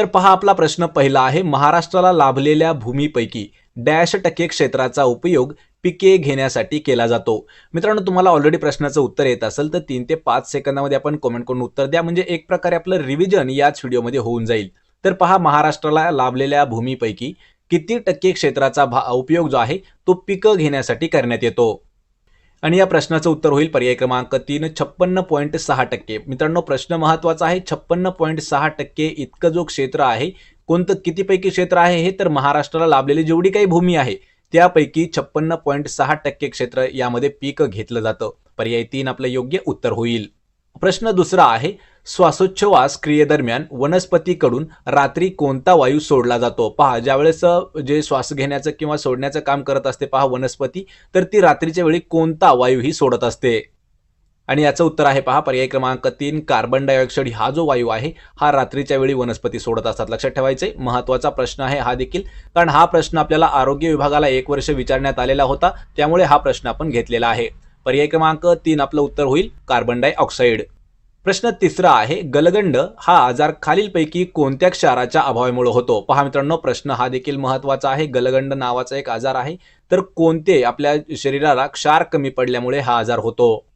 तर पहा आपला प्रश्न पहिला आहे महाराष्ट्राला लाभलेल्या भूमीपैकी डॅश टक्के क्षेत्राचा उपयोग पिके घेण्यासाठी केला जातो. मित्रांनो तुम्हाला ऑलरेडी प्रश्नाचं उत्तर येत असेल तर तीन ते पाच सेकंदामध्ये आपण कमेंट करून उत्तर द्या. म्हणजे एक प्रकारे आपलं रिव्हिजन याच व्हिडिओमध्ये होऊन जाईल. तर पहा महाराष्ट्राला लाभलेल्या भूमीपैकी किती टक्के क्षेत्राचा भा उपयोग जो आहे तो पिकं घेण्यासाठी करण्यात येतो. आणि या प्रश्नाचं उत्तर होईल पर्याय क्रमांक तीन छप्पन्न पॉईंट सहा टक्के. मित्रांनो प्रश्न महत्त्वाचा आहे. छप्पन्न पॉईंट सहा टक्के इतकं जो क्षेत्र आहे कोणतं कितीपैकी क्षेत्र आहे हे तर महाराष्ट्राला लाभलेली जेवढी काही भूमी आहे त्यापैकी छप्पन्न पॉईंट सहा टक्के क्षेत्र यामध्ये पीक घेतलं जातं. पर्याय तीन आपलं योग्य उत्तर होईल. प्रश्न दुसरा आहे श्वासोच्छवास क्रियेदरम्यान वनस्पतीकडून रात्री कोणता वायू सोडला जातो? पहा ज्यावेळेस जे श्वास घेण्याचं किंवा सोडण्याचं काम करत असते पहा वनस्पती तर ती रात्रीच्या वेळी कोणता वायू ही सोडत असते? आणि याचं उत्तर आहे पहा पर्याय क्रमांक तीन कार्बन डायऑक्साईड हा जो वायू आहे हा रात्रीच्या वेळी वनस्पती सोडत असतात. लक्षात ठेवायचे महत्त्वाचा प्रश्न आहे हा देखील कारण हा प्रश्न आपल्याला आरोग्य विभागाला एक वर्ष विचारण्यात आलेला होता त्यामुळे हा प्रश्न आपण घेतलेला आहे. पर्याय क्रमांक तीन आपलं उत्तर होईल कार्बन डायऑक्साईड. प्रश्न तिसरा आहे गलगंड हा आजार खालीलपैकी कोणत्या क्षाराच्या अभावामुळे होतो? पहा मित्रांनो प्रश्न हा देखील महत्त्वाचा आहे. गलगंड नावाचा एक आजार आहे. तर कोणते आपल्या शरीराला क्षार कमी पडल्यामुळे हा आजार होतो?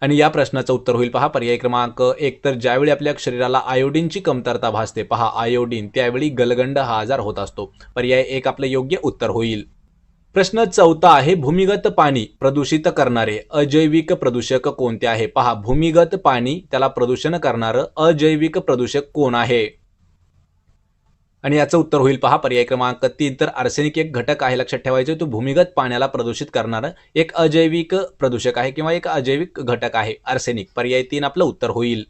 आणि या प्रश्नाचं उत्तर होईल पहा. पर्याय क्रमांक एक तर ज्यावेळी आपल्या शरीराला आयोडीनची कमतरता भासते पहा. आयोडीन त्यावेळी गलगंड हा आजार होत असतो. पर्याय एक आपलं योग्य उत्तर होईल. प्रश्न चौथा आहे भूमिगत पाणी प्रदूषित करणारे अजैविक प्रदूषक कोणते आहे? पहा भूमिगत पाणी त्याला प्रदूषण करणारं अजैविक प्रदूषक कोण आहे? आणि याचं उत्तर होईल पहा पर्याय क्रमांक तीन. तर आर्सेनिक एक घटक आहे लक्षात ठेवायचे तो भूमिगत पाण्याला प्रदूषित करणारं एक अजैविक प्रदूषक आहे किंवा एक अजैविक घटक आहे आर्सेनिक. पर्याय तीन आपलं उत्तर होईल.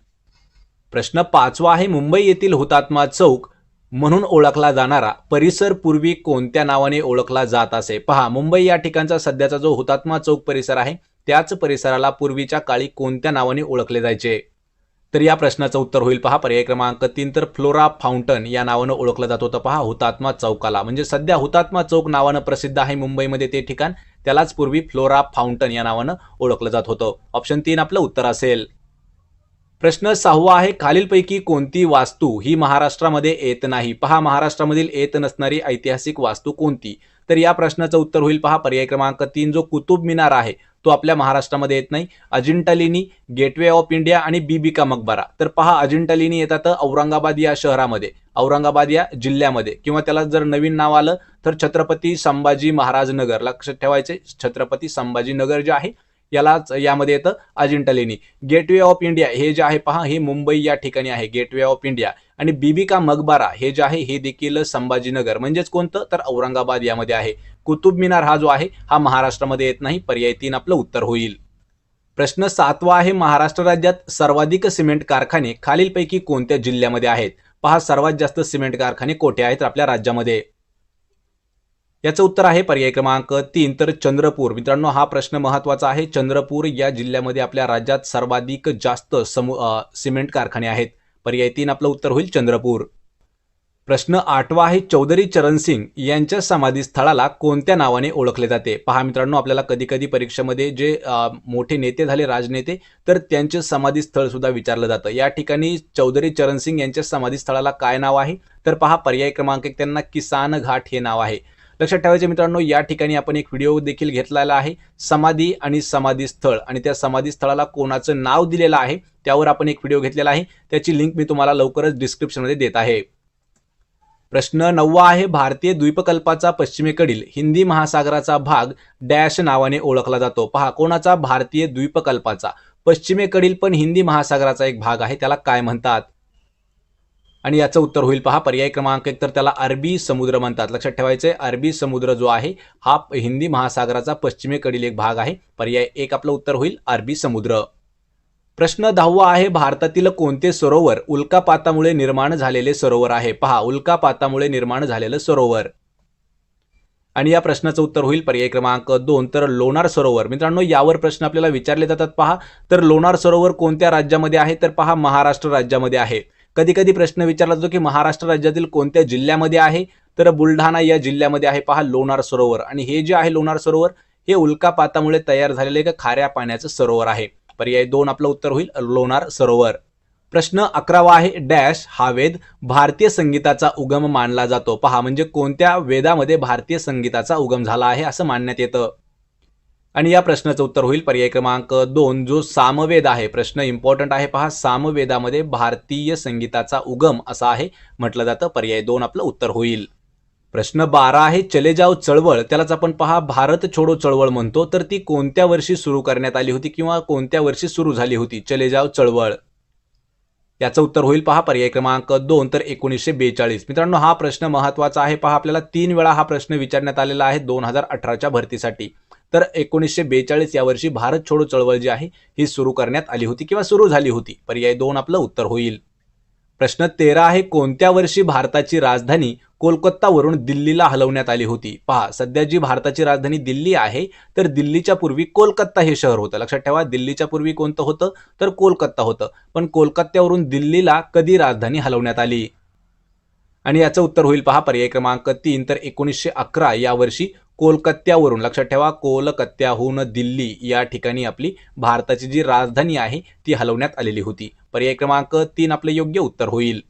प्रश्न पाचवा आहे मुंबई येथील हुतात्मा चौक म्हणून ओळखला जाणारा परिसर पूर्वी कोणत्या नावाने ओळखला जात असे? पहा मुंबई या ठिकाणचा सध्याचा जो हुतात्मा चौक परिसर आहे त्याच परिसराला पूर्वीच्या काळी कोणत्या नावाने ओळखले जायचे? तर या प्रश्नाचं उत्तर होईल पहा. पर्याय क्रमांक तीन तर फ्लोरा फाउंटन या नावानं ओळखलं जात होतं पहा हुतात्मा चौकाला. म्हणजे सध्या हुतात्मा चौक नावानं प्रसिद्ध आहे मुंबईमध्ये ते ठिकाण त्यालाच पूर्वी फ्लोरा फाउंटन या नावानं ओळखलं जात होतं. ऑप्शन तीन आपलं उत्तर असेल. प्रश्न सहावा आहे खालीलपैकी कोणती वास्तू ही महाराष्ट्रामध्ये येत नाही? पहा महाराष्ट्रामधील येत नसणारी ऐतिहासिक वास्तू कोणती? तर या प्रश्नाचं उत्तर होईल पहा पर्याय क्रमांक तीन जो कुतुब मिनार आहे तो आपल्या महाराष्ट्रामध्ये येत नाही. अजिंठा लेणी गेटवे ऑफ इंडिया आणि बीबिका मकबरा. तर पहा अजिंठा लेणी येतात औरंगाबाद या शहरामध्ये औरंगाबाद या जिल्ह्यामध्ये. किंवा त्याला जर नवीन नाव आलं तर छत्रपती संभाजी महाराज नगर लक्षात ठेवायचे छत्रपती संभाजी नगर जे आहे यालाच यामध्ये येतं अजिंठा लेणी गेटवे ऑफ इंडिया हे जे आहे पहा हे मुंबई या ठिकाणी आहे गेटवे ऑफ इंडिया आणि बीबिका मकबारा हे जे आहे हे देखील संभाजीनगर. म्हणजेच कोणतं? तर औरंगाबाद यामध्ये आहे. कुतुब मिनार हा जो आहे हा महाराष्ट्रामध्ये येत नाही. पर्याय तीन आपलं उत्तर होईल. प्रश्न सातवा आहे महाराष्ट्र राज्यात सर्वाधिक सिमेंट कारखाने खालीलपैकी कोणत्या जिल्ह्यामध्ये आहेत? पहा सर्वात जास्त सिमेंट कारखाने कोठे आहेत? आपल्या राज्यामध्ये. याचं उत्तर आहे पर्याय क्रमांक तीन. तर चंद्रपूर. मित्रांनो हा प्रश्न महत्त्वाचा आहे. चंद्रपूर या जिल्ह्यामध्ये आपल्या राज्यात सर्वाधिक जास्त समू सिमेंट कारखाने आहेत. पर्याय तीन आपलं उत्तर होईल चंद्रपूर. प्रश्न आठवा आहे चौधरी चरण सिंग यांच्या समाधीस्थळाला कोणत्या नावाने ओळखले जाते? पहा मित्रांनो आपल्याला कधी कधी परीक्षेमध्ये जे मोठे नेते झाले राजनेते तर त्यांचे समाधीस्थळ सुद्धा विचारलं जातं. या ठिकाणी चौधरी चरण सिंग यांच्या समाधीस्थळाला काय नाव आहे? तर पहा पर्याय क्रमांक एक त्यांना किसान घाट हे नाव आहे. लक्षात ठेवायचे मित्रांनो या ठिकाणी आपण एक व्हिडिओ देखील घेतलेला आहे समाधी आणि समाधी स्थळ आणि त्या समाधी स्थळाला कोणाचं नाव दिलेलं आहे त्यावर आपण एक व्हिडिओ घेतलेला आहे. त्याची लिंक मी तुम्हाला लवकरच डिस्क्रिप्शनमध्ये देत आहे. प्रश्न नववा आहे भारतीय द्वीपकल्पाचा पश्चिमेकडील हिंदी महासागराचा भाग डॅश नावाने ओळखला जातो. पहा कोणाचा? भारतीय द्वीपकल्पाचा. पश्चिमेकडील पण हिंदी महासागराचा एक भाग आहे त्याला काय म्हणतात? आणि याचं उत्तर होईल पहा पर्याय क्रमांक एक तर त्याला अरबी समुद्र म्हणतात. लक्षात ठेवायचे अरबी समुद्र जो आहे हा हिंदी महासागराचा पश्चिमेकडील एक भाग आहे. पर्याय एक आपलं उत्तर होईल अरबी समुद्र. प्रश्न दहावा आहे भारतातील कोणते सरोवर उल्कापातामुळे निर्माण झालेले सरोवर आहे? पहा उल्कापातामुळे निर्माण झालेलं सरोवर. आणि या प्रश्नाचं उत्तर होईल पर्याय क्रमांक दोन तर लोणार सरोवर. मित्रांनो यावर प्रश्न आपल्याला विचारले जातात पहा. तर लोणार सरोवर कोणत्या राज्यामध्ये आहे? तर पहा महाराष्ट्र राज्यामध्ये आहे. कधी कधी प्रश्न विचारला जातो की महाराष्ट्र राज्यातील कोणत्या जिल्ह्यामध्ये आहे? तर बुलढाणा या जिल्ह्यामध्ये आहे. पहा लोणार सरोवर. आणि हे जे आहे लोणार सरोवर हे उल्कापातामुळे तयार झालेले एक खाऱ्या पाण्याचं सरोवर आहे. पर्याय दोन आपलं उत्तर होईल. लोणार सरोवर. प्रश्न अकरावा आहे. डॅश हा वेद भारतीय संगीताचा उगम मानला जातो. पहा म्हणजे कोणत्या वेदामध्ये भारतीय संगीताचा उगम झाला आहे असं मानण्यात येतं. आणि या प्रश्नाचं उत्तर होईल. पर्याय क्रमांक दोन जो सामवेद आहे प्रश्न इम्पॉर्टंट आहे. पहा सामवेदामध्ये भारतीय संगीताचा उगम असा आहे. म्हटलं जातं पर्याय दोन आपलं उत्तर होईल. प्रश्न बारा आहे चले जाव चळवळ. त्यालाच आपण पहा भारत छोडो चळवळ म्हणतो. तर ती कोणत्या वर्षी सुरू करण्यात आली होती किंवा कोणत्या वर्षी सुरू झाली होती? चले जाव चळवळ. याचं उत्तर होईल पहा पर्याय क्रमांक दोन तर एकोणीसशे बेचाळीस. मित्रांनो हा प्रश्न महत्त्वाचा आहे. पहा आपल्याला तीन वेळा हा प्रश्न विचारण्यात आलेला आहे दोन हजार अठराच्या भरतीसाठी. तर एकोणीसशे बेचाळीस या वर्षी भारत छोडो चळवळ जी आहे ही सुरू करण्यात आली होती किंवा सुरू झाली होती. पर्याय दोन आपलं उत्तर होईल. प्रश्न तेरा आहे कोणत्या वर्षी भारताची राजधानी कोलकातावरून दिल्लीला हलवण्यात आली होती? पहा सध्या जी भारताची राजधानी दिल्ली आहे तर दिल्लीच्या पूर्वी कोलकाता हे शहर होतं. लक्षात ठेवा दिल्लीच्या पूर्वी कोणतं होतं? तर कोलकाता होतं. पण कोलकात्यावरून दिल्लीला कधी राजधानी हलवण्यात आली? आणि याचं उत्तर होईल. पहा पर्याय क्रमांक तीन तर एकोणीसशे अकरा या वर्षी कोलकात्यावरून. लक्षात ठेवा कोलकात्याहून दिल्ली या ठिकाणी आपली भारताची जी राजधानी आहे ती हलवण्यात आलेली होती. पर्याय क्रमांक तीन आपले योग्य उत्तर होईल.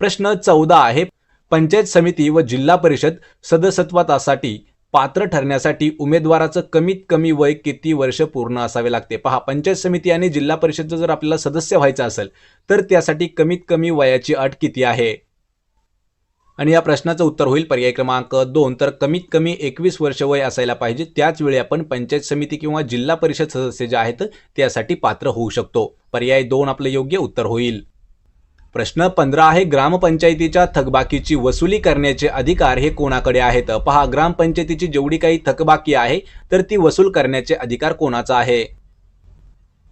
प्रश्न चौदा आहे पंचायत समिती व जिल्हा परिषद सदस्यत्वासाठी पात्र ठरण्यासाठी उमेदवाराचं कमीत कमी वय किती वर्ष पूर्ण असावे लागते? पहा पंचायत समिती आणि जिल्हा परिषदचं जर आपल्याला सदस्य व्हायचं असेल तर त्यासाठी कमीत कमी वयाची अट किती आहे? आणि या प्रश्नाचं उत्तर होईल पर्याय क्रमांक दोन. तर कमीत कमी एकवीस वर्ष वय असायला पाहिजे. त्याच वेळी आपण पंचायत समिती किंवा जिल्हा परिषद सदस्य जे आहेत त्यासाठी पात्र होऊ शकतो. पर्याय दोन आपलं योग्य उत्तर होईल. प्रश्न पंधरा आहे ग्रामपंचायतीच्या थकबाकीची वसुली करण्याचे अधिकार हे कोणाकडे आहेत? पहा ग्रामपंचायतीची जेवढी काही थकबाकी आहे तर ती वसूल करण्याचे अधिकार कोणाचा आहे?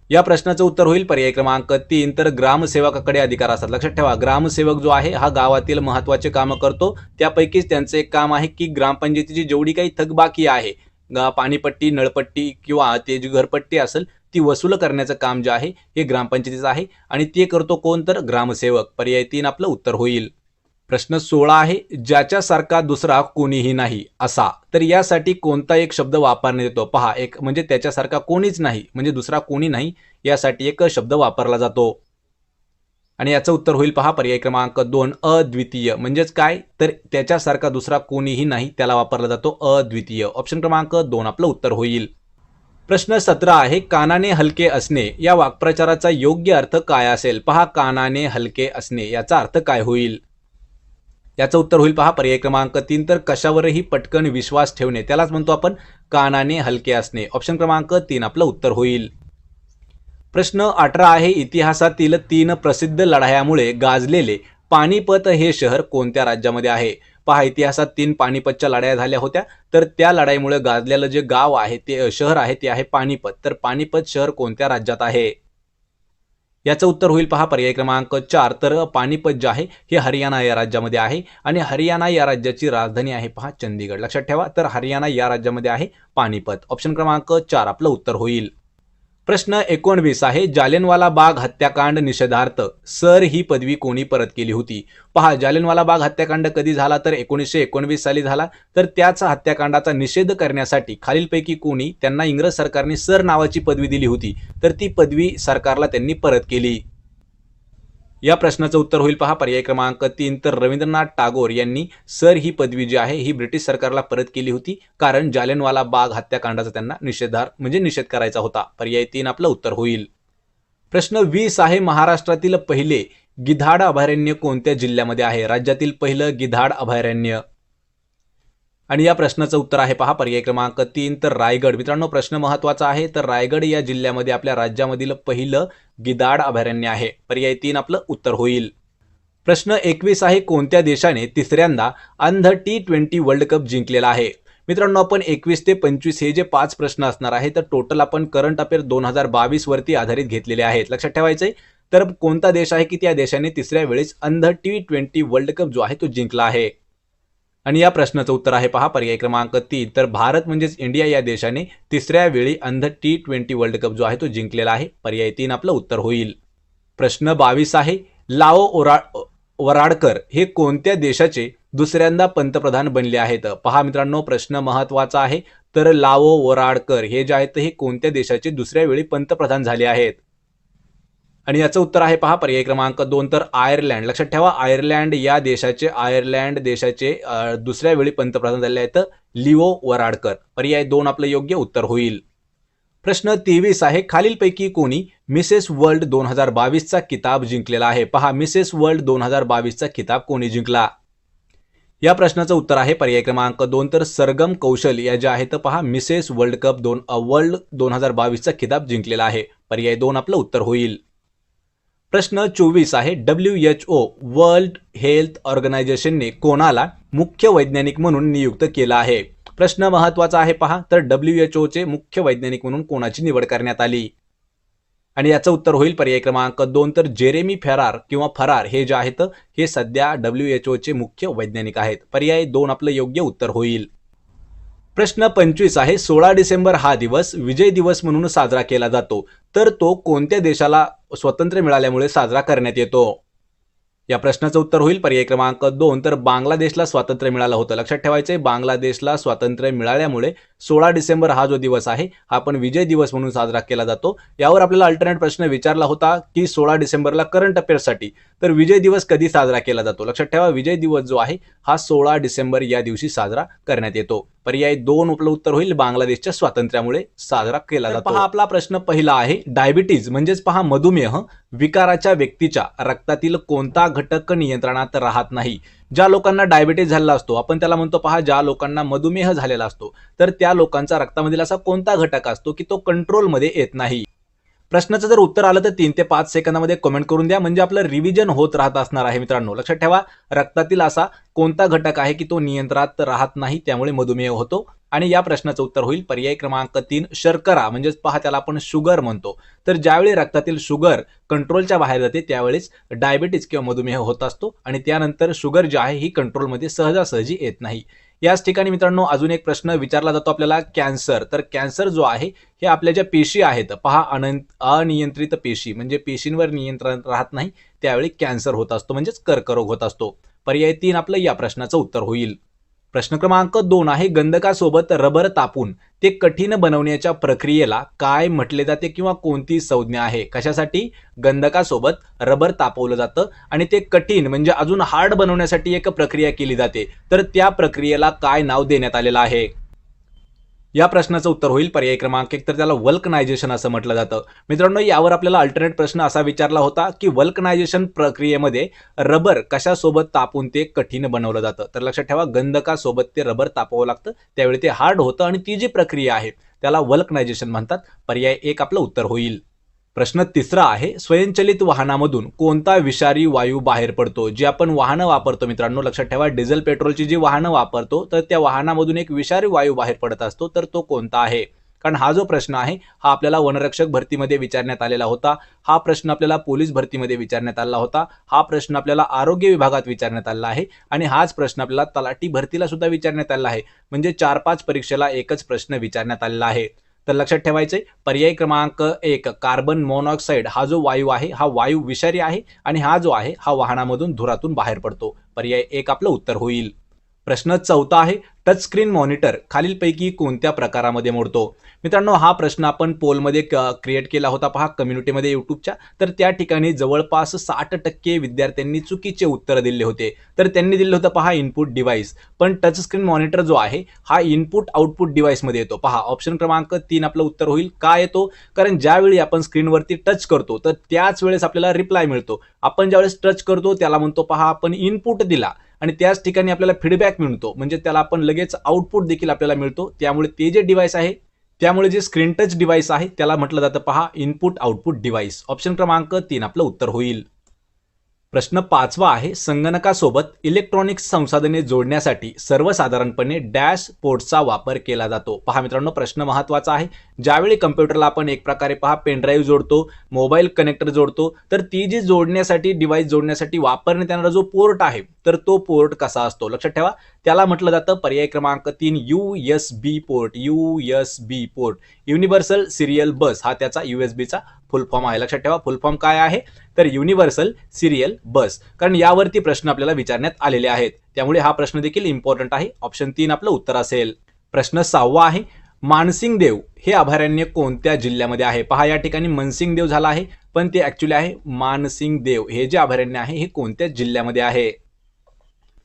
या प्रश्नाचं उत्तर होईल पर्याय क्रमांक तीन. तर ग्रामसेवकाकडे अधिकार असतात. लक्षात ठेवा ग्रामसेवक जो आहे हा गावातील महत्त्वाचे कामं करतो. त्यापैकीच त्यांचं एक काम आहे की ग्रामपंचायतीची जेवढी काही थकबाकी आहे पाणीपट्टी नळपट्टी किंवा ते जी घरपट्टी असेल ती वसूल करण्याचं काम जे आहे हे ग्रामपंचायतीचं आहे. आणि ते करतो कोण? तर ग्रामसेवक. पर्याय तीन आपलं उत्तर होईल. प्रश्न सोळा आहे ज्याच्यासारखा दुसरा कोणीही नाही असा. तर यासाठी कोणता एक शब्द वापरण्यात येतो? पहा एक म्हणजे त्याच्यासारखा कोणीच नाही म्हणजे दुसरा कोणी नाही यासाठी एक शब्द वापरला जातो. आणि याचं उत्तर होईल पहा पर्याय क्रमांक दोन अद्वितीय. म्हणजेच काय? तर त्याच्यासारखा दुसरा कोणीही नाही त्याला वापरला जातो अद्वितीय. ऑप्शन क्रमांक दोन आपलं उत्तर होईल. प्रश्न सतरा आहे कानाने हलके असणे या वाक्प्रचाराचा योग्य अर्थ काय असेल? पहा कानाने हलके असणे याचा अर्थ काय होईल? याचं उत्तर होईल पहा पर्याय क्रमांक तीन. तर कशावरही पटकन विश्वास ठेवणे त्यालाच म्हणतो आपण कानाने हलके असणे. ऑप्शन क्रमांक तीन आपलं उत्तर होईल. प्रश्न अठरा आहे इतिहासातील तीन प्रसिद्ध लढायामुळे गाजलेले पानिपत हे शहर कोणत्या राज्यामध्ये आहे? पहा इतिहासात तीन पानिपतच्या लढाया झाल्या होत्या. तर त्या लढाईमुळे गाजलेलं जे गाव आहे ते शहर आहे ते आहे पानिपत. तर पानिपत शहर कोणत्या राज्यात आहे? याचं उत्तर होईल पहा पर्याय क्रमांक चार. तर पानिपत जे आहे हे हरियाणा या राज्यामध्ये आहे आणि हरियाणा या राज्याची राजधानी आहे पहा चंदीगड. लक्षात ठेवा तर हरियाणा या राज्यामध्ये आहे पानिपत. ऑप्शन क्रमांक चार आपलं उत्तर होईल. प्रश्न एकोणवीस आहे जालियनवाला बाग हत्याकांड निषेधार्थ. सर ही पदवी कोणी परत केली होती? पहा जालियनवाला बाग हत्याकांड कधी झाला? तर एकोणीसशे एकोणवीस साली झाला. तर त्याच हत्याकांडाचा निषेध करण्यासाठी खालीलपैकी कोणी त्यांना इंग्रज सरकारने सर नावाची पदवी दिली होती. तर ती पदवी सरकारला त्यांनी परत केली. या प्रश्नाचं उत्तर होईल पहा. पर्याय क्रमांक तीन तर रवींद्रनाथ टागोर यांनी सर ही पदवी जी आहे ही ब्रिटिश सरकारला परत केली होती कारण जालियनवाला बाग हत्याकांडाचा त्यांना निषेधार म्हणजे निषेध करायचा होता. पर्याय तीन आपलं उत्तर होईल. प्रश्न वीस आहे. महाराष्ट्रातील पहिले गिधाड अभयारण्य कोणत्या जिल्ह्यामध्ये आहे? राज्यातील पहिलं गिधाड अभयारण्य आणि या प्रश्नाचं उत्तर आहे पहा पर्याय क्रमांक तीन तर रायगड. मित्रांनो प्रश्न महत्त्वाचा आहे तर रायगड या जिल्ह्यामध्ये आपल्या राज्यामधील पहिलं गिदाड अभयारण्य आहे. पर्याय तीन आपलं उत्तर होईल. प्रश्न एकवीस आहे कोणत्या देशाने तिसऱ्यांदा अंध टी ट्वेंटी वर्ल्ड कप जिंकलेला आहे? मित्रांनो आपण एकवीस ते पंचवीस हे जे पाच प्रश्न असणार आहे तर टोटल आपण करंट अफेअर दोन हजार बावीस वरती आधारित घेतलेले आहेत. लक्षात ठेवायचंय? तर कोणता देश आहे की त्या देशाने तिसऱ्या वेळेस अंध टी ट्वेंटी वर्ल्ड कप जो आहे तो जिंकला आहे? आणि या प्रश्नाचं उत्तर आहे पहा पर्याय क्रमांक तीन. तर भारत म्हणजेच इंडिया या देशाने तिसऱ्या वेळी अंध टी ट्वेंटी वर्ल्ड कप जो आहे तो जिंकलेला आहे. पर्याय तीन आपलं उत्तर होईल. प्रश्न बावीस आहे लाओ ओरा वराडकर हे कोणत्या देशाचे दुसऱ्यांदा पंतप्रधान बनले आहेत? पहा मित्रांनो प्रश्न महत्त्वाचा आहे. तर लाओ वराडकर हे जे आहेत हे कोणत्या देशाचे दुसऱ्या वेळी पंतप्रधान झाले आहेत? आणि याचं उत्तर आहे पहा पर्याय क्रमांक दोन तर आयर्लंड. लक्षात ठेवा आयर्लंड या देशाचे आयर्लंड देशाचे दुसऱ्या वेळी पंतप्रधान झाले आहेत लिओ वराडकर. पर्याय दोन आपलं योग्य उत्तर होईल. प्रश्न तेवीस आहे खालीलपैकी कोणी मिसेस वर्ल्ड दोन हजार बावीसचा किताब जिंकलेला आहे? पहा मिसेस वर्ल्ड दोन हजार बावीसचा किताब कोणी जिंकला? या प्रश्नाचं उत्तर आहे पर्याय क्रमांक दोन तर सरगम कौशल. या ज्या आहेत पहा मिसेस वर्ल्ड कप दोन वर्ल्ड दोन हजार बावीसचा किताब जिंकलेला आहे. पर्याय दोन आपलं उत्तर होईल. प्रश्न चोवीस आहे. W H O world health ऑर्गनायझेशनने कोणाला मुख्य वैज्ञानिक म्हणून नियुक्त केला आहे? प्रश्न महत्त्वाचा आहे पहा. तर डब्ल्यू एच ओचे मुख्य वैज्ञानिक म्हणून कोणाची निवड करण्यात आली? आणि याचं उत्तर होईल पर्याय क्रमांक दोन. तर जेरेमी फेरार किंवा फरार हे जे आहेत हे सध्या डब्ल्यू एच ओचे मुख्य वैज्ञानिक आहेत. पर्याय दोन आपलं योग्य उत्तर होईल. प्रश्न पंचवीस आहे. सोळा डिसेंबर हा दिवस विजय दिवस म्हणून साजरा केला जातो. तर तो कोणत्या देशाला स्वातंत्र्य मिळाल्यामुळे साजरा करण्यात येतो. या प्रश्नाचं उत्तर होईल पर्याय क्रमांक दोन. तर बांगलादेशला स्वातंत्र्य मिळालं होतं. लक्षात ठेवायचंय बांगलादेशला स्वातंत्र्य मिळाल्यामुळे सोळा डिसेंबर हा जो दिवस आहे हा आपण विजय दिवस म्हणून साजरा केला जातो. यावर आपल्याला अल्टरनेट प्रश्न विचारला होता की सोळा डिसेंबरला करंट अफेअर्ससाठी तर विजय दिवस कधी साजरा केला जातो? लक्षात ठेवा विजय दिवस जो आहे हा सोळा डिसेंबर या दिवशी साजरा करण्यात येतो. पर्याय दोन उपलं उत्तर होईल बांगलादेशच्या स्वातंत्र्यामुळे साजरा केला जातो. पहा आपला प्रश्न पहिला आहे डायबिटीज म्हणजेच पहा मधुमेह विकाराच्या व्यक्तीच्या रक्तातील कोणता घटक नियंत्रणात राहत नाही? ज्या लोकांना डायबिटीज झालेला असतो आपण त्याला म्हणतो पहा ज्या लोकांना मधुमेह झालेला असतो तर त्या लोकांचा रक्तामधील असा कोणता घटक असतो की तो कंट्रोलमध्ये येत नाही? प्रश्नाचं जर उत्तर आलं तर तीन ते पाच सेकंदामध्ये कमेंट करून द्या. म्हणजे आपलं रिव्हिजन होत राहत असणार आहे मित्रांनो. लक्षात ठेवा रक्तातील असा कोणता घटक आहे की तो नियंत्रणात राहत नाही त्यामुळे मधुमेह होतो. आणि या प्रश्नाचं उत्तर होईल पर्याय क्रमांक तीन शर्करा. म्हणजेच पहा त्याला आपण शुगर म्हणतो. तर ज्यावेळी रक्तातील शुगर कंट्रोलच्या बाहेर जाते त्यावेळेस डायबिटीज किंवा मधुमेह होत असतो. आणि त्यानंतर शुगर जी आहे ही कंट्रोलमध्ये सहजासहजी येत नाही. याच ठिकाणी मित्रांनो अजून एक प्रश्न विचारला जातो आपल्याला कॅन्सर. तर कॅन्सर जो आहे हे आपल्या ज्या पेशी आहेत पहा अनंत अनियंत्रित पेशी म्हणजे पेशींवर नियंत्रण राहत नाही त्यावेळी कॅन्सर होत असतो म्हणजेच कर्करोग होत असतो. पर्याय तीन आपलं या प्रश्नाचं उत्तर होईल. प्रश्न क्रमांक दोन आहे गंधकासोबत रबर तापून. ते कठीण बनवण्याच्या प्रक्रियेला काय म्हटले जाते किंवा कोणती संज्ञा आहे? कशासाठी? गंधकासोबत रबर तापवलं जातं आणि ते कठीण म्हणजे अजून हार्ड बनवण्यासाठी एक प्रक्रिया केली जाते. तर त्या प्रक्रियेला काय नाव देण्यात आलेलं आहे? या प्रश्नाचं उत्तर होईल पर्याय क्रमांक एक. तर त्याला वल्कनायझेशन असं म्हटलं जातं. मित्रांनो यावर आपल्याला अल्टरनेट प्रश्न असा विचारला होता की वल्कनायझेशन प्रक्रियेमध्ये रबर कशासोबत तापून ते कठीण बनवलं जातं? तर लक्षात ठेवा गंधकासोबत ते रबर तापवावं लागतं. त्यावेळी ते हार्ड होतं आणि ती जी प्रक्रिया आहे त्याला वल्कनायझेशन म्हणतात. पर्याय एक आपलं उत्तर होईल. प्रश्न तिसरा आहे स्वयंचलित वाहनामधून कोणता विषारी वायू बाहेर पडतो? जी आपण वाहनं वापरतो मित्रांनो लक्षात ठेवा डिझेल पेट्रोलची जी वाहनं वापरतो तर त्या वाहनामधून एक विषारी वायू बाहेर पडत असतो तर तो कोणता आहे? कारण हा जो प्रश्न आहे हा आपल्याला वनरक्षक भरतीमध्ये विचारण्यात आलेला होता हा प्रश्न आपल्याला पोलीस भरतीमध्ये विचारण्यात आला होता हा प्रश्न आपल्याला आरोग्य विभागात विचारण्यात आला आहे आणि हाच प्रश्न आपल्याला तलाठी भरतीला सुद्धा विचारण्यात आला आहे म्हणजे चार पाच परीक्षेला एकच प्रश्न विचारण्यात आलेला आहे. तर लक्षात ठेवायचंय पर्याय क्रमांक एक कार्बन मोनॉक्साईड. हा जो वायू आहे हा वायू विषारी आहे आणि हा जो आहे हा वाहनामधून धुरातून बाहेर पडतो. पर्याय एक आपलं उत्तर होईल. प्रश्न चौथा आहे टचस्क्रीन मॉनिटर खालीलपैकी कोणत्या प्रकारामध्ये मोडतो? मित्रांनो हा प्रश्न आपण पोलमध्ये क्रिएट केला होता पहा कम्युनिटीमध्ये युट्यूबच्या तर त्या ठिकाणी जवळपास साठ टक्के विद्यार्थ्यांनी चुकीचे उत्तर दिले होते. तर त्यांनी दिलं होतं पहा इनपुट डिव्हाइस पण टचस्क्रीन मॉनिटर जो आहे हा इनपुट आउटपुट डिव्हाइसमध्ये येतो. पहा ऑप्शन क्रमांक तीन आपलं उत्तर होईल. का येतो? कारण ज्यावेळी आपण स्क्रीनवरती टच करतो तर त्याच वेळेस आपल्याला रिप्लाय मिळतो. आपण ज्यावेळेस टच करतो त्याला म्हणतो पहा आपण इनपुट दिला. आणि त्याच ठिकाणी आपल्याला फीडबॅक मिळतो. म्हणजे त्याला आपण लगेच आउटपुट देखील आपल्याला मिळतो. त्यामुळे ते जे डिव्हाइस आहे त्यामुळे जे स्क्रीन टच डिव्हाइस आहे त्याला म्हटलं जातं पहा इनपुट आउटपुट डिव्हाइस ऑप्शन क्रमांक तीन आपलं उत्तर होईल. प्रश्न पाचवा आहे संगणकासोबत इलेक्ट्रॉनिक्स संसाधने जोडण्यासाठी सर्वसाधारणपणे डॅश पोर्टचा वापर केला जातो. पहा मित्रांनो प्रश्न महत्त्वाचा आहे. ज्यावेळी कम्प्युटरला आपण एक प्रकारे पहा पेनड्राईव्ह जोडतो मोबाईल कनेक्टर जोडतो तर ती जी जोडण्यासाठी डिव्हाइस जोडण्यासाठी वापरण्यात येणारा जो पोर्ट आहे तर तो पोर्ट कसा असतो? लक्षात ठेवा. त्याला म्हटलं जातं पर्याय क्रमांक तीन U S B port U S B port universal serial bus हा त्याचा यू एस बीचा फुल फॉर्म आहे. लक्षात ठेवा फुल फॉर्म काय आहे? तर युनिव्हर्सल सिरियल बस. कारण यावरती प्रश्न आपल्याला विचारण्यात आलेले आहेत. त्यामुळे हा प्रश्न देखील इम्पॉर्टंट आहे. ऑप्शन तीन आपलं उत्तर असेल. प्रश्न सहावा आहे मानसिंग देव हे अभयारण्य कोणत्या जिल्ह्यामध्ये आहे? पहा या ठिकाणी मनसिंग देव झाला आहे पण ते ऍक्च्युली आहे मानसिंग देव हे जे अभयारण्य आहे हे कोणत्या जिल्ह्यामध्ये आहे?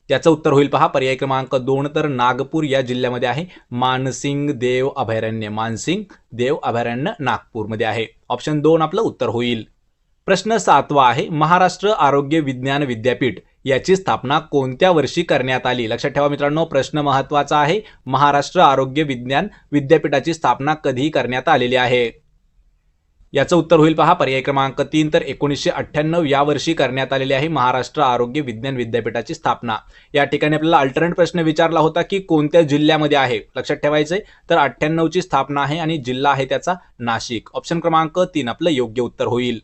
त्याचं उत्तर होईल पहा. पर्याय क्रमांक दोन तर नागपूर या जिल्ह्यामध्ये आहे. मानसिंग देव अभयारण्य. मानसिंग देव अभयारण्य नागपूरमध्ये आहे. ऑप्शन दोन आपलं उत्तर होईल. प्रश्न सातवा आहे. महाराष्ट्र आरोग्य विज्ञान विद्यापीठ याची स्थापना कोणत्या वर्षी करण्यात आली? लक्षात ठेवा मित्रांनो प्रश्न महत्त्वाचा आहे. महाराष्ट्र आरोग्य विज्ञान विद्यापीठाची स्थापना कधी करण्यात आलेली आहे? याचं उत्तर होईल पहा. पर्याय क्रमांक तीन तर एकोणीसशे अठ्ठ्याण्णव या वर्षी करण्यात आलेली आहे महाराष्ट्र आरोग्य विज्ञान विद्यापीठाची स्थापना. या ठिकाणी आपल्याला अल्टरनेट प्रश्न विचारला होता की कोणत्या जिल्ह्यामध्ये आहे? लक्षात ठेवायचंय. तर अठ्ठ्याण्णवची स्थापना आहे आणि जिल्हा आहे त्याचा नाशिक. ऑप्शन क्रमांक तीन आपलं योग्य उत्तर होईल.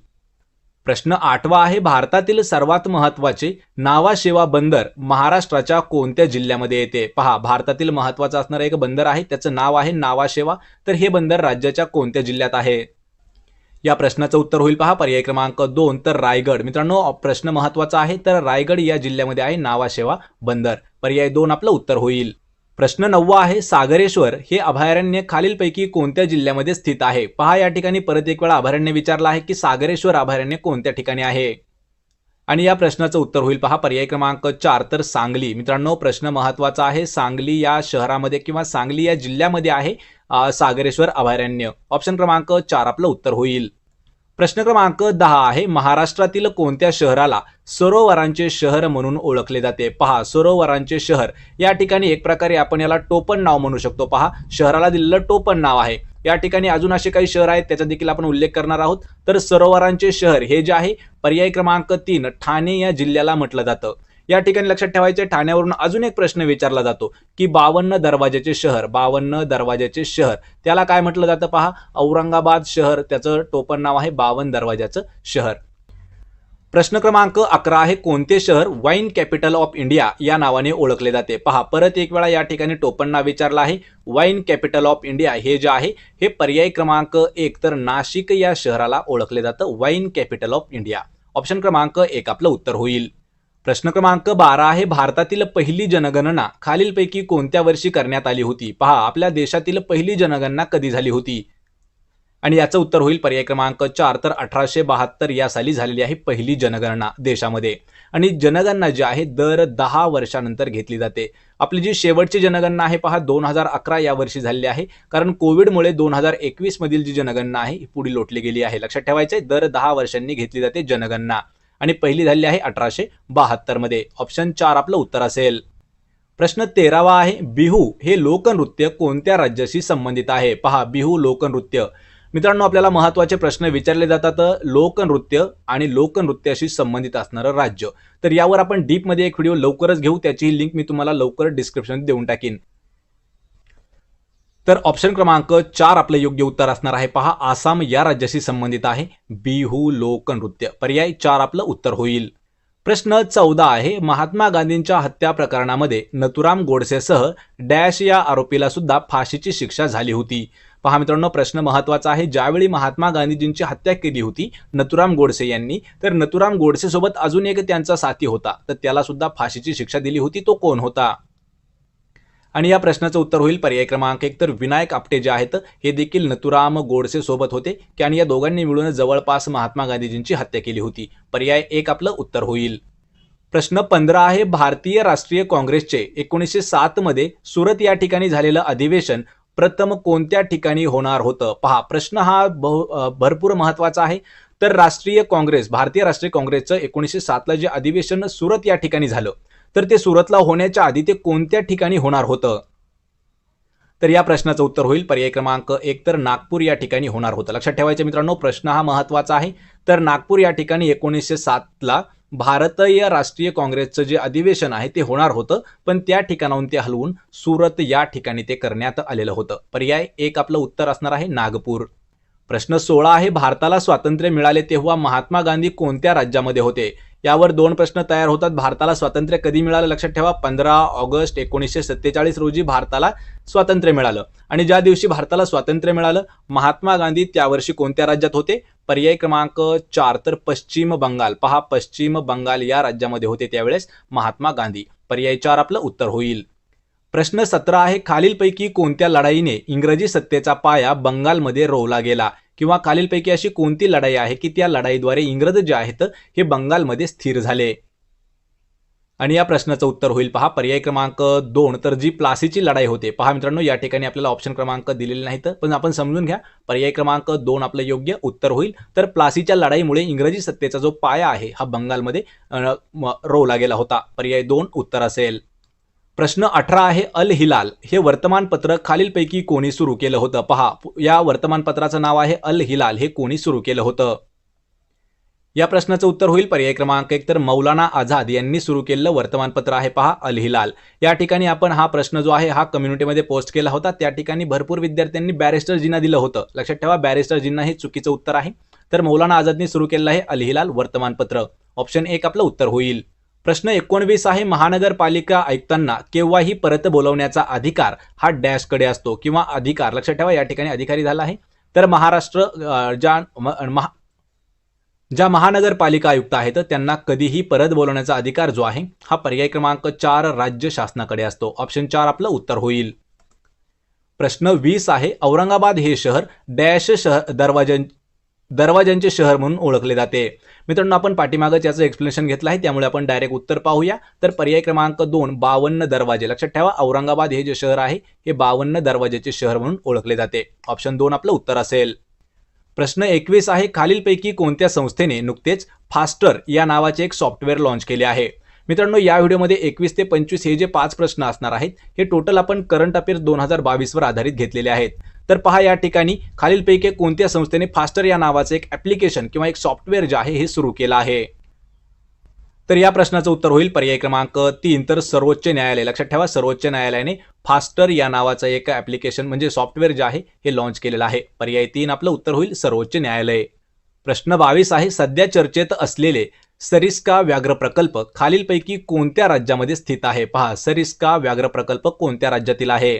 प्रश्न आठवा आहे भारतातील सर्वात महत्त्वाचे नावाशेवा बंदर महाराष्ट्राच्या कोणत्या जिल्ह्यामध्ये येते? पहा भारतातील महत्वाचं असणारं एक बंदर आहे त्याचं नाव आहे नावाशेवा तर हे बंदर राज्याच्या कोणत्या जिल्ह्यात आहे? या प्रश्नाचं उत्तर होईल पहा. पर्याय क्रमांक दोन तर रायगड. मित्रांनो प्रश्न महत्त्वाचा आहे तर रायगड या जिल्ह्यामध्ये आहे नावाशेवा बंदर. पर्याय दोन आपलं उत्तर होईल. प्रश्न नववा आहे सागरेश्वर हे अभयारण्य खालीलपैकी कोणत्या जिल्ह्यामध्ये स्थित आहे? पहा या ठिकाणी परत एक वेळा अभयारण्य विचारला आहे की सागरेश्वर अभयारण्य कोणत्या ठिकाणी आहे? आणि या प्रश्नाचं उत्तर होईल. पहा पर्याय क्रमांक चार तर सांगली. मित्रांनो प्रश्न महत्त्वाचा आहे. सांगली या शहरामध्ये किंवा सांगली या जिल्ह्यामध्ये आहे सागरेश्वर अभयारण्य. ऑप्शन क्रमांक चार आपलं उत्तर होईल. प्रश्न क्रमांक दहा आहे महाराष्ट्रातील कोणत्या शहराला सरोवरांचे शहर म्हणून ओळखले जाते? पहा सरोवरांचे शहर. या ठिकाणी एक प्रकारे आपण याला टोपण नाव म्हणू शकतो. पहा शहराला दिलेलं टोपण नाव आहे. या ठिकाणी अजून असे काही शहर आहेत त्याचा देखील आपण उल्लेख करणार आहोत. तर सरोवरांचे शहर हे जे आहे पर्याय क्रमांक तीन ठाणे या जिल्ह्याला म्हटलं जातं. या ठिकाणी लक्षात ठेवायचे ठाण्यावरून अजून एक प्रश्न विचारला जातो की बावन्न दरवाजाचे शहर बावन्न दरवाजाचे शहर त्याला काय म्हटलं जातं पहा? औरंगाबाद शहर त्याचं टोपण नाव आहे बावन्न दरवाजाचं शहर. प्रश्न क्रमांक अकरा आहे कोणते शहर वाईन कॅपिटल ऑफ इंडिया या नावाने ओळखले जाते? पहा परत एक वेळा या ठिकाणी टोपण नाव विचारलं आहे वाईन कॅपिटल ऑफ इंडिया हे जे आहे हे पर्याय क्रमांक एक तर नाशिक या शहराला ओळखले जातं wine capital of India. Option क्रमांक एक आपलं उत्तर होईल. प्रश्न क्रमांक बारा आहे भारतातील पहिली जनगणना खालीलपैकी कोणत्या वर्षी करण्यात आली होती? पहा आपल्या देशातील पहिली जनगणना कधी झाली होती? आणि याचं उत्तर होईल पर्याय क्रमांक चार तर अठराशे बहात्तर या साली झालेली आहे पहिली जनगणना देशामध्ये. आणि जनगणना जी आहे दर दहा वर्षानंतर घेतली जाते. आपली जी शेवटची जनगणना आहे पहा दोन हजार अकरा या वर्षी झालेली आहे. कारण कोविडमुळे दोन हजार एकवीस मधील जी जनगणना आहे ही पुढे लोटली गेली आहे. लक्षात ठेवायचं आहे दर दहा वर्षांनी घेतली जाते जनगणना. आणि पहिली झालेली आहे अठराशे बहात्तरमध्ये. ऑप्शन चार आपलं उत्तर असेल. प्रश्न तेरावा आहे बिहू हे लोकनृत्य कोणत्या राज्याशी संबंधित आहे? पहा बिहू लोकनृत्य. मित्रांनो आपल्याला महत्त्वाचे प्रश्न विचारले जातात लोकनृत्य आणि लोकनृत्याशी संबंधित असणारं राज्य. तर यावर आपण डीपमध्ये एक व्हिडिओ लवकरच घेऊ त्याची लिंक मी तुम्हाला लवकर डिस्क्रिप्शन देऊन टाकीन. तर ऑप्शन क्रमांक चार आपलं योग्य उत्तर असणार आहे. पहा आसाम या राज्याशी संबंधित आहे. बिहू लोकनृत्य. पर्याय चार आपलं उत्तर होईल. प्रश्न चौदा आहे. महात्मा गांधींच्या हत्या प्रकरणामध्ये नथुराम गोडसेसह डॅश या आरोपीला सुद्धा फाशीची शिक्षा झाली होती. पहा मित्रांनो प्रश्न महत्त्वाचा आहे. ज्यावेळी महात्मा गांधीजींची हत्या केली होती नथुराम गोडसे यांनी तर नथुराम गोडसे सोबत अजून एक त्यांचा साथी होता. तर त्याला सुद्धा फाशीची शिक्षा दिली होती. तो कोण होता? आणि या प्रश्नाचं उत्तर होईल पर्याय क्रमांक एक. तर विनायक आपटे जे आहेत हे देखील नथुराम गोडसे सोबत होते. की आणि या दोघांनी मिळून जवळपास महात्मा गांधीजींची हत्या केली होती. पर्याय एक आपलं उत्तर होईल. प्रश्न पंधरा आहे. भारतीय राष्ट्रीय काँग्रेसचे एकोणीसशे सात मध्ये सुरत या ठिकाणी झालेलं अधिवेशन प्रथम कोणत्या ठिकाणी होणार होतं? पहा प्रश्न हा बहु भरपूर महत्त्वाचा आहे. तर राष्ट्रीय काँग्रेस भारतीय राष्ट्रीय काँग्रेसचं एकोणीसशे सातला जे अधिवेशन सुरत या ठिकाणी झालं. तर ते सुरतला होण्याच्या आधी ते कोणत्या ठिकाणी होणार होतं? तर या प्रश्नाचं उत्तर होईल. पर्याय क्रमांक एक तर नागपूर या ठिकाणी होणार होतं. लक्षात ठेवायचं मित्रांनो प्रश्न हा महत्त्वाचा आहे. तर नागपूर या ठिकाणी एकोणीसशे सातला भारतीय राष्ट्रीय काँग्रेसचं जे अधिवेशन आहे ते होणार होतं पण त्या ठिकाणाहून ते हलवून सुरत या ठिकाणी ते करण्यात आलेलं होतं. पर्याय एक आपलं उत्तर असणार आहे नागपूर. प्रश्न सोळा आहे भारताला स्वातंत्र्य मिळाले तेव्हा महात्मा गांधी कोणत्या राज्यामध्ये होते? यावर दोन प्रश्न तयार होतात. भारताला स्वातंत्र्य कधी मिळालं? लक्षात ठेवा पंधरा ऑगस्ट एकोणीसशे सत्तेचाळीस रोजी भारताला स्वातंत्र्य मिळालं. आणि ज्या दिवशी भारताला स्वातंत्र्य मिळालं महात्मा गांधी त्या वर्षी कोणत्या राज्यात होते? पर्याय क्रमांक चार तर पश्चिम बंगाल. पहा पश्चिम बंगाल या राज्यामध्ये होते त्यावेळेस महात्मा गांधी. पर्याय चार आपलं उत्तर होईल. प्रश्न सतरा आहे खालीलपैकी कोणत्या लढाईने इंग्रजी सत्तेचा पाया बंगालमध्ये रोवला गेला? किंवा खालीलपैकी अशी कोणती लढाई आहे की त्या लढाईद्वारे इंग्रज जे आहेत हे बंगालमध्ये स्थिर झाले? आणि या प्रश्नाचं उत्तर होईल. पहा पर्याय क्रमांक दोन तर जी प्लासीची लढाई होते पहा मित्रांनो या ठिकाणी आपल्याला ऑप्शन क्रमांक दिलेले नाहीत पण आपण समजून घ्या पर्याय क्रमांक दोन आपलं योग्य उत्तर होईल. तर प्लासीच्या लढाईमुळे इंग्रजी सत्तेचा जो पाया आहे हा बंगालमध्ये म- रोवला गेला होता. पर्याय दोन उत्तर असेल. प्रश्न अठरा आहे अल हिलाल. हे वर्तमानपत्र खालीलपैकी कोणी सुरू केलं होतं? पहा या वर्तमानपत्राचं नाव आहे अल हिलाल. हे कोणी सुरू केलं होतं? या प्रश्नाचं उत्तर होईल पर्याय क्रमांक एक तर मौलाना आझाद यांनी सुरू केलेलं वर्तमानपत्र आहे पहा अल हिलाल या ठिकाणी आपण हा प्रश्न जो आहे हा कम्युनिटीमध्ये पोस्ट केला होता. त्या ठिकाणी भरपूर विद्यार्थ्यांनी बॅरिस्टरजींना दिलं होतं. लक्षात ठेवा बॅरिस्टरजींना हे चुकीचं उत्तर आहे. तर मौलाना आझादनी सुरू केलेलं आहे अल हिलाल वर्तमानपत्र. ऑप्शन एक आपलं उत्तर होईल. प्रश्न एकोणवीस आहे महानगरपालिका आयुक्तांना केव्हाही परत बोलवण्याचा अधिकार हा डॅशकडे असतो किंवा अधिकार. लक्षात ठेवा या ठिकाणी अधिकारी झाला आहे. तर महाराष्ट्र ज्या म- महा ज्या महानगरपालिका आयुक्त आहेत त्यांना कधीही परत बोलवण्याचा अधिकार जो आहे हा पर्याय क्रमांक चार राज्य शासनाकडे असतो. ऑप्शन चार आपलं उत्तर होईल. प्रश्न वीस आहे औरंगाबाद हे शहर डॅश शहर दरवाजन दरवाजांचे शहर म्हणून ओळखले जाते. मित्रांनो आपण पाठीमागच याचं एक्सप्लेनेशन घेतलं आहे त्यामुळे आपण डायरेक्ट उत्तर पाहूया. तर पर्याय क्रमांक दोन बावन्न दरवाजे. लक्षात ठेवा औरंगाबाद हे जे शहर आहे हे बावन्न दरवाजेचे शहर म्हणून ओळखले जाते. ऑप्शन दोन आपलं उत्तर असेल. प्रश्न एकवीस आहे खालीलपैकी कोणत्या संस्थेने नुकतेच फास्टर या नावाचे एक सॉफ्टवेअर लॉन्च केले आहे? मित्रांनो या व्हिडिओमध्ये एकवीस ते पंचवीस हे जे पाच प्रश्न असणार आहेत हे टोटल आपण करंट अफेअर्स दोन हजार बावीसवर आधारित घेतलेले आहेत. तर पहा या ठिकाणी खालीलपैकी कोणत्या संस्थेने फास्टर या नावाचं एक ॲप्लिकेशन किंवा एक सॉफ्टवेअर जे आहे हे सुरू केलं आहे. तर या प्रश्नाचं उत्तर होईल पर्याय क्रमांक तीन. तर सर्वोच्च न्यायालय लक्षात ठेवा सर्वोच्च न्यायालयाने फास्टर या नावाचं एक ॲप्लिकेशन म्हणजे सॉफ्टवेअर जे आहे हे लॉन्च केलेलं आहे. पर्याय तीन आपलं उत्तर होईल सर्वोच्च न्यायालय. प्रश्न बावीस आहे सध्या चर्चेत असलेले सरिस्का व्याघ्र प्रकल्प खालीलपैकी कोणत्या राज्यामध्ये स्थित आहे? पहा सरिस्का व्याघ्र प्रकल्प कोणत्या राज्यातील आहे?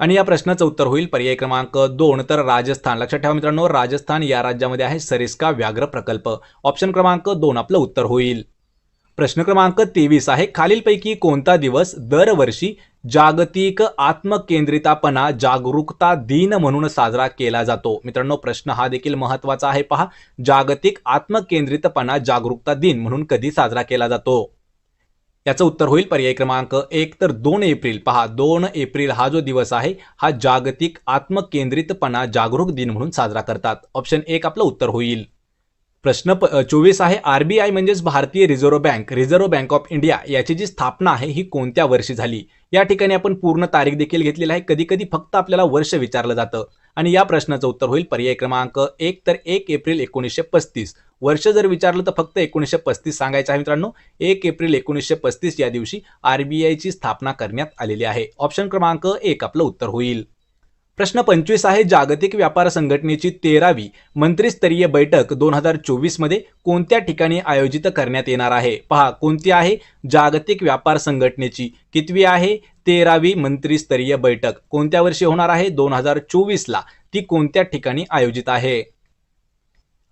आणि या प्रश्नाचं उत्तर होईल पर्याय क्रमांक दोन. तर राजस्थान. लक्षात ठेवा मित्रांनो राजस्थान या राज्यामध्ये आहे सरिस्का व्याघ्र प्रकल्प. ऑप्शन क्रमांक दोन आपलं उत्तर होईल. प्रश्न क्रमांक तेवीस आहे खालीलपैकी कोणता दिवस दरवर्षी जागतिक आत्मकेंद्रितापणा जागरूकता दिन म्हणून साजरा केला जातो? मित्रांनो प्रश्न हा देखील महत्त्वाचा आहे. पहा जागतिक आत्मकेंद्रितपणा जागरूकता दिन म्हणून कधी साजरा केला जातो? याचं उत्तर होईल पर्याय क्रमांक एक. तर दोन एप्रिल पहा दोन एप्रिल हा जो दिवस आहे हा जागतिक आत्मकेंद्रितपणा जागरूक दिन म्हणून साजरा करतात. ऑप्शन एक आपलं उत्तर होईल. प्रश्न प चोवीस आहे. आरबीआय म्हणजेच भारतीय reserve bank reserve bank of India याची जी स्थापना आहे ही कोणत्या वर्षी झाली? या ठिकाणी आपण पूर्ण तारीख देखील घेतलेली आहे. कधी कधी फक्त आपल्याला वर्ष विचारलं जातं. आणि या प्रश्नाचं उत्तर होईल पर्याय क्रमांक एक तर एक एप्रिल एकोणीसशे पस्तीस. वर्ष जर विचारलं तर फक्त एकोणीसशे पस्तीस सांगायचं आहे मित्रांनो. एक एप्रिल एकोणीसशे पस्तीस या दिवशी आरबीआयची स्थापना करण्यात आलेली आहे. ऑप्शन क्रमांक एक आपलं उत्तर होईल. प्रश्न पंचवीस आहे जागतिक व्यापार संघटनेची तेरावी मंत्रिस्तरीय बैठक दोन हजार चोवीसमध्ये कोणत्या ठिकाणी आयोजित करण्यात येणार आहे? पहा कोणती आहे? जागतिक व्यापार संघटनेची कितवी आहे? तेरावी मंत्रिस्तरीय बैठक कोणत्या वर्षी होणार आहे? दोन हजार चोवीसला ती कोणत्या ठिकाणी आयोजित आहे?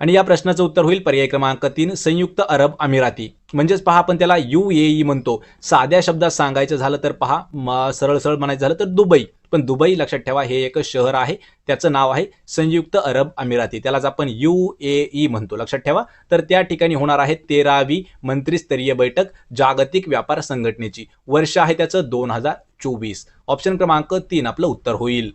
आणि या प्रश्नाचं उत्तर होईल पर्याय क्रमांक तीन संयुक्त अरब अमिराती. म्हणजेच पहा आपण त्याला यू ए ई म्हणतो. साध्या शब्दात सांगायचं झालं तर पहा म- सरळ सरळ म्हणायचं झालं तर दुबई. पण दुबई लक्षात ठेवा हे एक शहर आहे त्याचं नाव आहे संयुक्त अरब अमिराती. त्यालाच आपण यू ए ई म्हणतो लक्षात ठेवा. तर त्या ठिकाणी होणार आहे तेरावी मंत्रिस्तरीय बैठक जागतिक व्यापार संघटनेची. वर्ष आहे त्याचं दोन हजार चोवीस. ऑप्शन क्रमांक तीन आपलं उत्तर होईल.